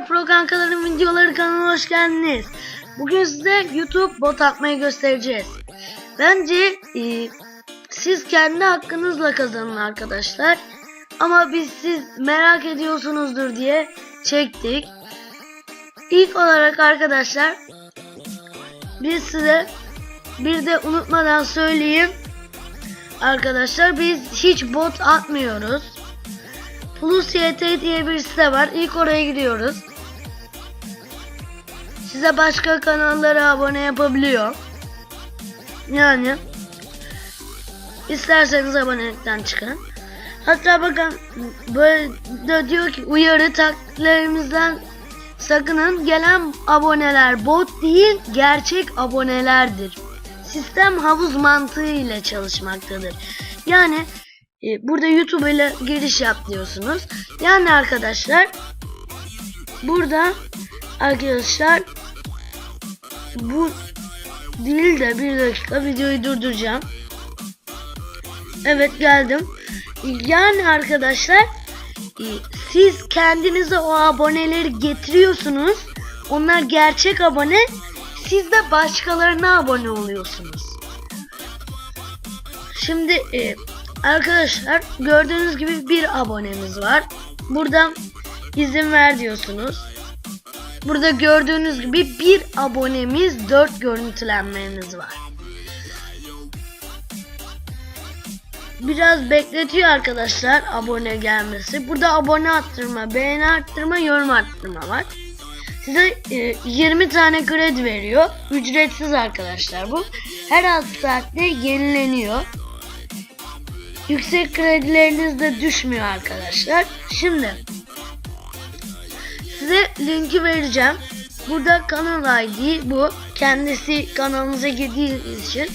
arkadaşlar Pro Kankaların videoları kanalına hoş geldiniz. Bugün size YouTube bot atmayı göstereceğiz. Bence e, siz kendi hakkınızla kazanın arkadaşlar. Ama biz siz merak ediyorsunuzdur diye çektik. İlk olarak arkadaşlar biz size bir de unutmadan söyleyeyim. Arkadaşlar biz hiç bot atmıyoruz. Plus YT diye bir site var. İlk oraya gidiyoruz. Size başka kanallara abone yapabiliyor. Yani isterseniz abonelikten çıkın. Hatta bakın böyle de diyor ki uyarı taktiklerimizden sakının gelen aboneler bot değil gerçek abonelerdir. Sistem havuz mantığı ile çalışmaktadır. Yani e, burada YouTube ile giriş yap diyorsunuz. Yani arkadaşlar burada arkadaşlar bu değil de bir dakika videoyu durduracağım. Evet geldim. Yani arkadaşlar e, siz kendinize o aboneleri getiriyorsunuz. Onlar gerçek abone. Siz de başkalarına abone oluyorsunuz. Şimdi e, arkadaşlar gördüğünüz gibi bir abonemiz var. Buradan izin ver diyorsunuz. Burada gördüğünüz gibi bir abonemiz 4 görüntülenmeniz var. Biraz bekletiyor arkadaşlar abone gelmesi. Burada abone arttırma, beğeni arttırma, yorum arttırma var. Size e, 20 tane kredi veriyor. Ücretsiz arkadaşlar bu. Her 6 saatte yenileniyor. Yüksek kredileriniz de düşmüyor arkadaşlar. Şimdi size linki vereceğim. Burada kanal ID bu. Kendisi kanalınıza girdiği için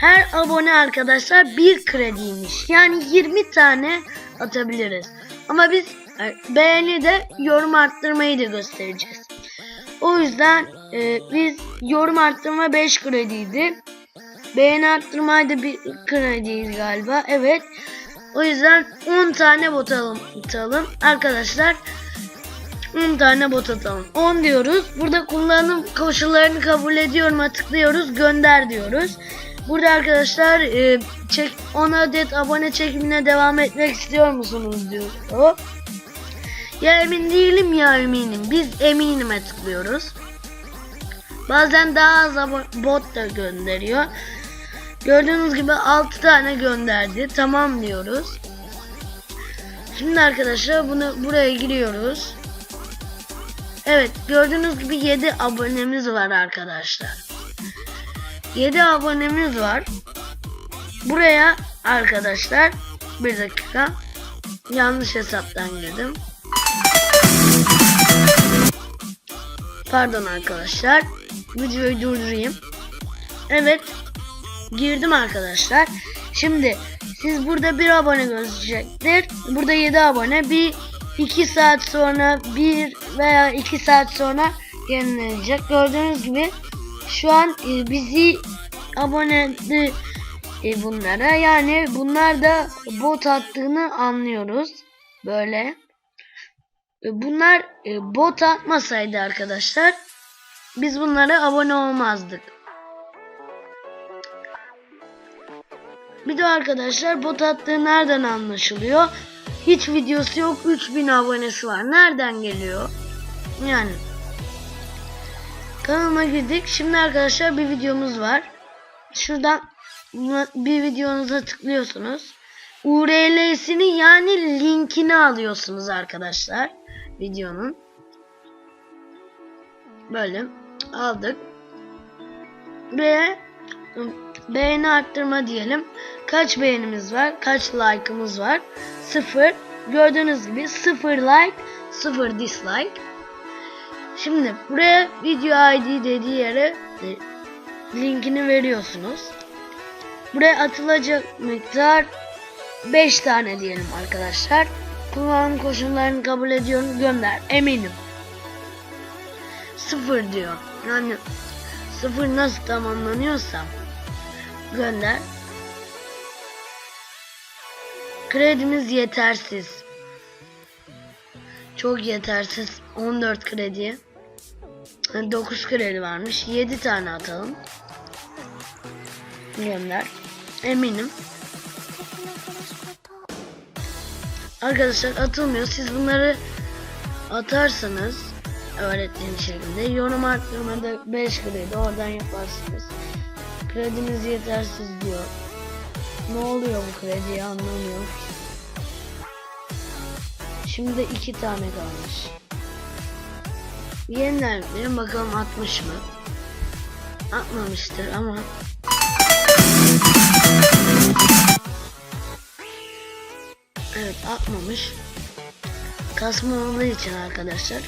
her abone arkadaşlar bir krediymiş. Yani 20 tane atabiliriz. Ama biz e, beğeni de yorum arttırmayı da göstereceğiz. O yüzden e, biz yorum arttırma 5 krediydi. Beğeni arttırmayı da bir krediyiz galiba. Evet. O yüzden 10 tane bot atalım. Arkadaşlar 10 tane bot atalım. 10 diyoruz. Burada kullanım koşullarını kabul ediyorum. Tıklıyoruz. Gönder diyoruz. Burada arkadaşlar e, çek 10 adet abone çekimine devam etmek istiyor musunuz diyor. Ya emin değilim ya eminim. Biz eminime tıklıyoruz. Bazen daha az bot da gönderiyor. Gördüğünüz gibi 6 tane gönderdi. Tamam diyoruz. Şimdi arkadaşlar bunu buraya giriyoruz. Evet gördüğünüz gibi 7 abonemiz var arkadaşlar. 7 abonemiz var. Buraya arkadaşlar bir dakika yanlış hesaptan girdim. Pardon arkadaşlar. Videoyu durdurayım. Evet. Girdim arkadaşlar. Şimdi siz burada bir abone gözükecektir. Burada 7 abone. Bir 2 saat sonra bir veya 2 saat sonra yenilenecek. Gördüğünüz gibi şu an e, bizi aboneli e, bunlara. Yani bunlar da bot attığını anlıyoruz. Böyle. E, Bunlar e, bot atmasaydı arkadaşlar biz bunlara abone olmazdık. Bir de arkadaşlar bot attığı nereden anlaşılıyor? Hiç videosu yok 3000 abonesi var. Nereden geliyor? Yani. Kanalıma girdik. Şimdi arkadaşlar bir videomuz var. Şuradan bir videonuza tıklıyorsunuz. URL'sini yani linkini alıyorsunuz arkadaşlar. Videonun. Böyle aldık. Ve beğeni arttırma diyelim. Kaç beğenimiz var? Kaç like'ımız var? Sıfır. Gördüğünüz gibi sıfır like, sıfır dislike. Şimdi buraya video ID dediği yere e, linkini veriyorsunuz. Buraya atılacak miktar 5 tane diyelim arkadaşlar. Kullanım koşullarını kabul ediyorum. Gönder. Eminim. Sıfır diyor. Yani sıfır nasıl tamamlanıyorsa gönder. Kredimiz yetersiz. Çok yetersiz 14 kredi. 9 kredi varmış. 7 tane atalım. Gönder. Eminim. Arkadaşlar atılmıyor. Siz bunları atarsanız öğrettiğim şekilde yorum arttırmada 5 kredi oradan yaparsınız. Krediniz yetersiz diyor. Ne oluyor bu krediye anlamıyorum. Şimdi iki tane kalmış. Yeniden yükleyelim bakalım atmış mı? Atmamıştır ama Evet atmamış. Kasma olduğu için arkadaşlar.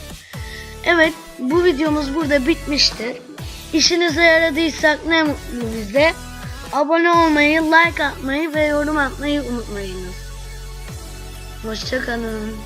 Evet bu videomuz burada bitmiştir. İşinize yaradıysak ne mutlu bize. Abone olmayı, like atmayı ve yorum atmayı unutmayınız. Hoşçakalın.